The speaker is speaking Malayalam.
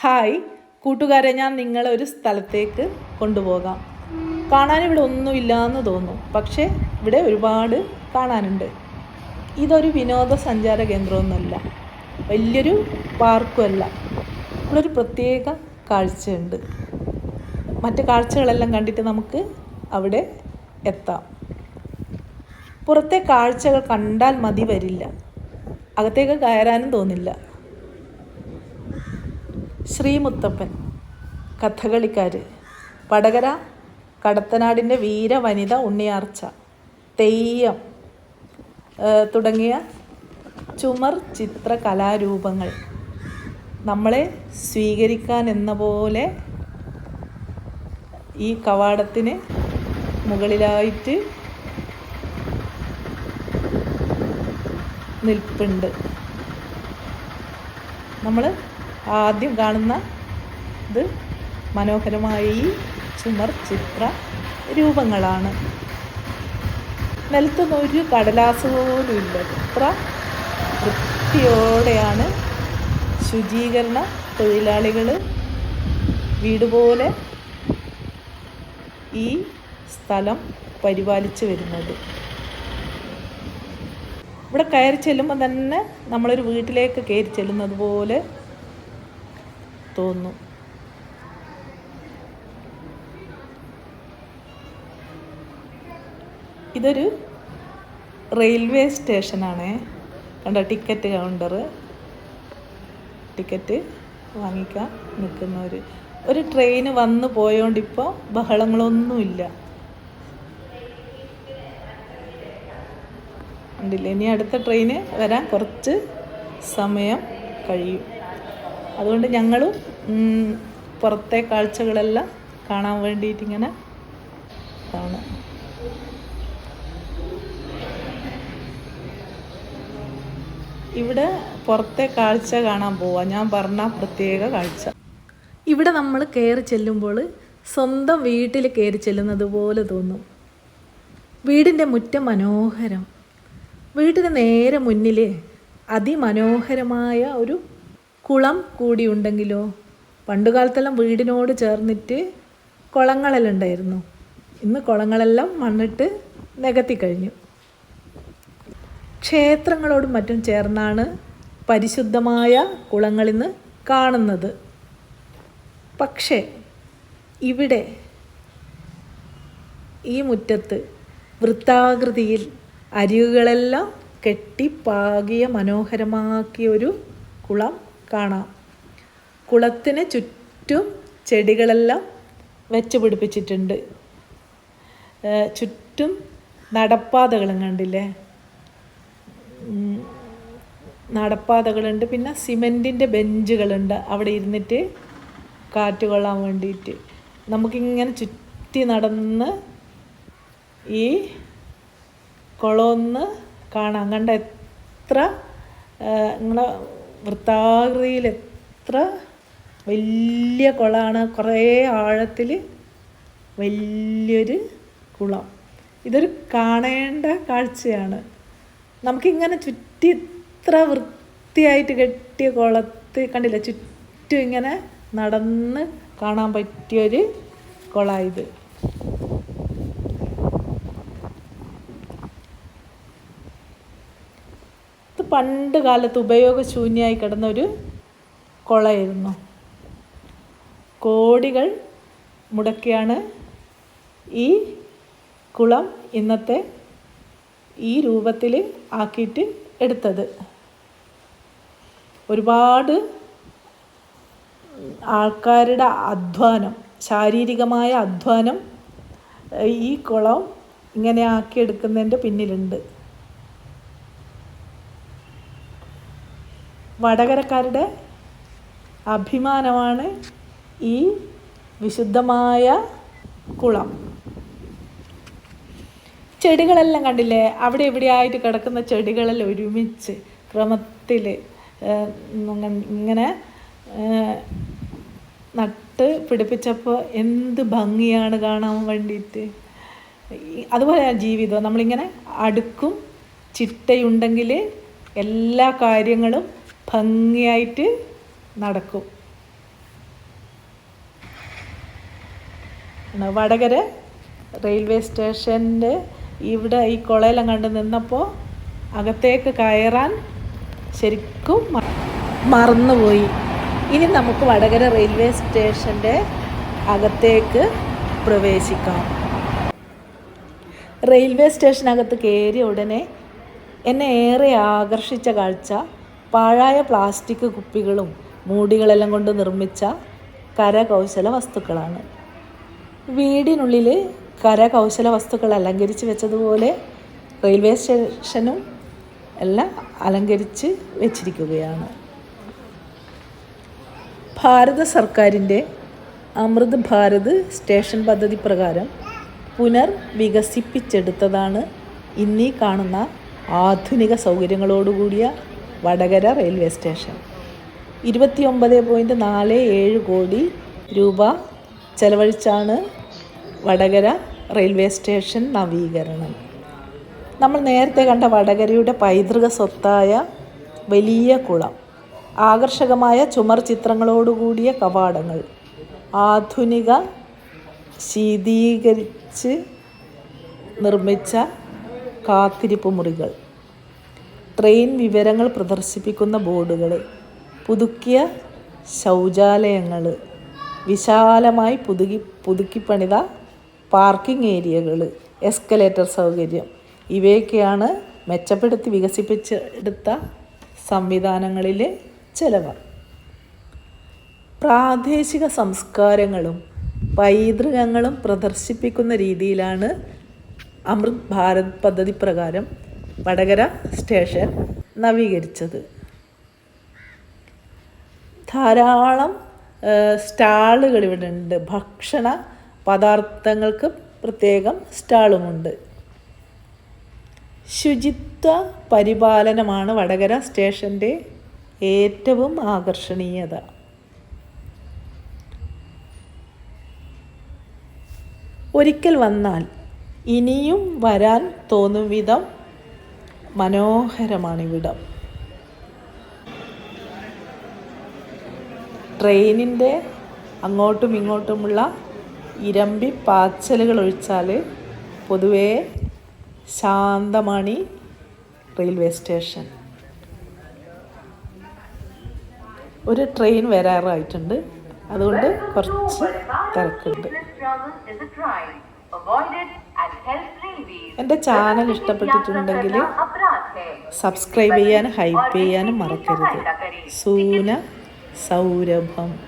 ഹായ് കൂട്ടുകാരെ ഞാൻ നിങ്ങളെ ഒരു സ്ഥലത്തേക്ക് കൊണ്ടുപോകാം. കാണാൻ ഇവിടെ ഒന്നുമില്ല എന്ന് തോന്നും പക്ഷേ ഇവിടെ ഒരുപാട് കാണാനുണ്ട്. ഇതൊരു വിനോദസഞ്ചാര കേന്ദ്രമൊന്നുമല്ല വലിയൊരു പാർക്കുമല്ല. ഇവിടെ ഒരു പ്രത്യേക കാഴ്ചയുണ്ട്. മറ്റ് കാഴ്ചകളെല്ലാം കണ്ടിട്ട് നമുക്ക് അവിടെ എത്താം. പുറത്തെ കാഴ്ചകൾ കണ്ടാൽ മതി വരില്ല. അകത്തേക്ക് കയറാനും തോന്നില്ല. ശ്രീമുത്തപ്പൻ കഥകളിക്കാർ വടകര കടത്തനാടിന്റെ വീര വനിത ഉണ്ണിയാർച്ച തെയ്യം തുടങ്ങിയ ചുമർ ചിത്ര കലാരൂപങ്ങൾ നമ്മളെ സ്വീകരിക്കാൻ എന്ന പോലെ ഈ കവാടത്തിന് മുകളിലായിട്ട് നിൽപ്പുണ്ട്. നമ്മൾ ആദ്യം കാണുന്ന ഇത് മനോഹരമായ ഈ ചുമർ ചിത്ര രൂപങ്ങളാണ്. നിലത്തുനിന്ന് ഒരു കടലാസ് പോലും ഇല്ല. ഇത്ര വൃത്തിയോടെയാണ് ശുചീകരണ തൊഴിലാളികൾ വീട് പോലെ ഈ സ്ഥലം പരിപാലിച്ചു വരുന്നത്. ഇവിടെ കയറി ചെല്ലുമ്പോൾ തന്നെ നമ്മളൊരു വീട്ടിലേക്ക് കയറി ചെല്ലുന്നത് പോലെ തോന്നും ഇതൊരു റെയിൽവേ സ്റ്റേഷനാണേ. കണ്ട ടിക്കറ്റ് കൗണ്ടർ. ടിക്കറ്റ് വാങ്ങിക്കാൻ നിൽക്കുന്നവർ ഒരു ട്രെയിൻ വന്ന് പോയോണ്ടിപ്പോൾ ബഹളങ്ങളൊന്നുമില്ല. ഉണ്ടില്ല ഇനി അടുത്ത ട്രെയിന് വരാൻ കുറച്ച് സമയം കഴിയും. അതുകൊണ്ട് ഞങ്ങളും പുറത്തെ കാഴ്ചകളെല്ലാം കാണാൻ വേണ്ടിയിട്ട് ഇങ്ങനെ കാണാം ഇവിടെ പുറത്തെ കാഴ്ച കാണാൻ പോവാം. ഞാൻ പറഞ്ഞ പ്രത്യേക കാഴ്ച. ഇവിടെ നമ്മൾ കയറി ചെല്ലുമ്പോൾ സ്വന്തം വീട്ടിൽ കയറി ചെല്ലുന്നത് പോലെ തോന്നും. വീടിന്റെ മുറ്റം മനോഹരം. വീടിന് നേരെ മുന്നിൽ അതിമനോഹരമായ ഒരു കുളം കൂടി ഉണ്ടെങ്കിലോ പണ്ടുകാലത്തെല്ലാം വീടിനോട് ചേർന്നിട്ട് കുളങ്ങളെല്ലാം ഉണ്ടായിരുന്നു ഇന്ന് കുളങ്ങളെല്ലാം മണ്ണിട്ട് നികത്തി കഴിഞ്ഞു ക്ഷേത്രങ്ങളോടും മറ്റും ചേർന്നാണ് പരിശുദ്ധമായ കുളങ്ങളിന്ന് കാണുന്നത്. പക്ഷേ ഇവിടെ ഈ മുറ്റത്ത് വൃത്താകൃതിയിൽ അരികുകളെല്ലാം കെട്ടിപ്പാകിയ മനോഹരമാക്കിയ ഒരു കുളം കാണാം. കുളത്തിന് ചുറ്റും ചെടികളെല്ലാം വെച്ച് പിടിപ്പിച്ചിട്ടുണ്ട്. ചുറ്റും നടപ്പാതകളും കണ്ടില്ലേ? നടപ്പാതകളുണ്ട്. പിന്നെ സിമെന്റിന്റെ ബെഞ്ചുകളുണ്ട്. അവിടെ ഇരുന്നിട്ട് കാറ്റ് കൊള്ളാൻ വേണ്ടിയിട്ട്. നമുക്കിങ്ങനെ ചുറ്റി നടന്ന് ഈ കുളമൊന്ന് കാണാം. കണ്ട എത്ര നിങ്ങളെ വൃത്താകൃതിയിൽ എത്ര വലിയ കുളമാണ് കുറേ ആഴത്തിൽ വലിയൊരു കുളം. ഇതൊരു കാണേണ്ട കാഴ്ചയാണ്. നമുക്കിങ്ങനെ ചുറ്റി ഇത്ര വൃത്തിയായിട്ട് കെട്ടിയ കുളത്ത് കണ്ടില്ല? ചുറ്റും ഇങ്ങനെ നടന്ന് കാണാൻ പറ്റിയൊരു കുളമായത് പണ്ട് കാലത്ത് ഉപയോഗശൂന്യമായി കിടന്ന ഒരു കുളമായിരുന്നു കോടികൾ മുടക്കിയാണ് ഈ കുളം ഇന്നത്തെ ഈ രൂപത്തിൽ ആക്കിയിട്ട് എടുത്തത്. ഒരുപാട് ആൾക്കാരുടെ അധ്വാനം ശാരീരികമായ അധ്വാനം ഈ കുളം ഇങ്ങനെ ആക്കിയെടുക്കുന്നതിന്റെ പിന്നിലുണ്ട്. വടകരക്കാരുടെ അഭിമാനമാണ് ഈ വിശുദ്ധമായ കുളം. ചെടികളെല്ലാം കണ്ടില്ലേ? അവിടെ എവിടെയായിട്ട് കിടക്കുന്ന ചെടികളെല്ലാം ഒരുമിച്ച് ക്രമത്തിൽ ഇങ്ങനെ നട്ട് പിടിപ്പിച്ചപ്പോൾ എന്ത് ഭംഗിയാണ് കാണാൻ വേണ്ടിയിട്ട് അതുപോലെ ജീവിതം. നമ്മളിങ്ങനെ അടുക്കും ചിട്ടയുണ്ടെങ്കിൽ എല്ലാ കാര്യങ്ങളും ഭംഗിയായിട്ട് നടക്കും. വടകര റെയിൽവേ സ്റ്റേഷന്റെ ഇവിടെ ഈ കുളയിലും കണ്ട് നിന്നപ്പോൾ അകത്തേക്ക് കയറാൻ ശരിക്കും മറന്നുപോയി. ഇനി നമുക്ക് വടകര റെയിൽവേ സ്റ്റേഷന്റെ അകത്തേക്ക് പ്രവേശിക്കാം. റെയിൽവേ സ്റ്റേഷനകത്ത് കയറിയ ഉടനെ എന്നെ ഏറെ ആകർഷിച്ച കാഴ്ച പാഴായ പ്ലാസ്റ്റിക് കുപ്പികളും മൂടികളെല്ലാം കൊണ്ട് നിർമ്മിച്ച കരകൗശല വസ്തുക്കളാണ്. വീടിനുള്ളിൽ കരകൗശല വസ്തുക്കൾ അലങ്കരിച്ച് വെച്ചതുപോലെ റെയിൽവേ സ്റ്റേഷനും എല്ലാം അലങ്കരിച്ച് വെച്ചിരിക്കുകയാണ്. ഭാരത സർക്കാരിന്റെ അമൃത് ഭാരത് സ്റ്റേഷൻ പദ്ധതി പ്രകാരം പുനർ വികസിപ്പിച്ചെടുത്തതാണ് ഇന്നീ കാണുന്ന ആധുനിക സൗകര്യങ്ങളോടുകൂടിയ വടകര റെയിൽവേ സ്റ്റേഷൻ. ഇരുപത്തിയൊമ്പത് പോയിന്റ് നാല് ഏഴ് കോടി രൂപ ചെലവഴിച്ചാണ് വടകര റെയിൽവേ സ്റ്റേഷൻ നവീകരണം. നമ്മൾ നേരത്തെ കണ്ട വടകരയുടെ പൈതൃക സ്വത്തായ വലിയ കുളം ആകർഷകമായ ചുമർ ചിത്രങ്ങളോടുകൂടിയ കവാടങ്ങൾ ആധുനിക ശീതീകരിച്ച് നിർമ്മിച്ച കാത്തിരിപ്പ് മുറികൾ. ട്രെയിൻ വിവരങ്ങൾ പ്രദർശിപ്പിക്കുന്ന ബോർഡുകൾ പുതുക്കിയ ശൗചാലയങ്ങൾ വിശാലമായി പുതുക്കി പുതുക്കിപ്പണിത പാർക്കിംഗ് ഏരിയകൾ എസ്കലേറ്റർ സൗകര്യം ഇവയൊക്കെയാണ് മെച്ചപ്പെടുത്തി വികസിപ്പിച്ചെടുത്ത സംവിധാനങ്ങളിലെ ചിലവ്. പ്രാദേശിക സംസ്കാരങ്ങളും പൈതൃകങ്ങളും പ്രദർശിപ്പിക്കുന്ന രീതിയിലാണ് അമൃത് ഭാരത് പദ്ധതി പ്രകാരം വടകര സ്റ്റേഷൻ നവീകരിച്ചത്. ധാരാളം സ്റ്റാളുകൾ ഇവിടെ ഉണ്ട് ഭക്ഷണ പദാർത്ഥങ്ങൾക്ക് പ്രത്യേകം സ്റ്റാളുമുണ്ട്. ശുചിത്വ പരിപാലനമാണ് വടകര സ്റ്റേഷന്റെ ഏറ്റവും ആകർഷണീയത. ഒരിക്കൽ വന്നാൽ ഇനിയും വരാൻ തോന്നും വിധം മനോഹരമാണിവിടം. ട്രെയിനിന്റെ അങ്ങോട്ടും ഇങ്ങോട്ടുമുള്ള ഇരമ്പി പാച്ചലുകൾ ഒഴിച്ചാൽ പൊതുവേ ശാന്തമാണ് റെയിൽവേ സ്റ്റേഷൻ. ഒരു ട്രെയിൻ വരാറായിട്ടുണ്ട്. അതുകൊണ്ട് കുറച്ച് തിരക്കുണ്ട്. എന്റെ ചാനൽ ഇഷ്ടപ്പെട്ടിട്ടുണ്ടെങ്കിൽ സബ്സ്ക്രൈബ് ചെയ്യാനും ഹൈപ്പ് ചെയ്യാനും മറക്കരുത്. സൂന സൗരഭം.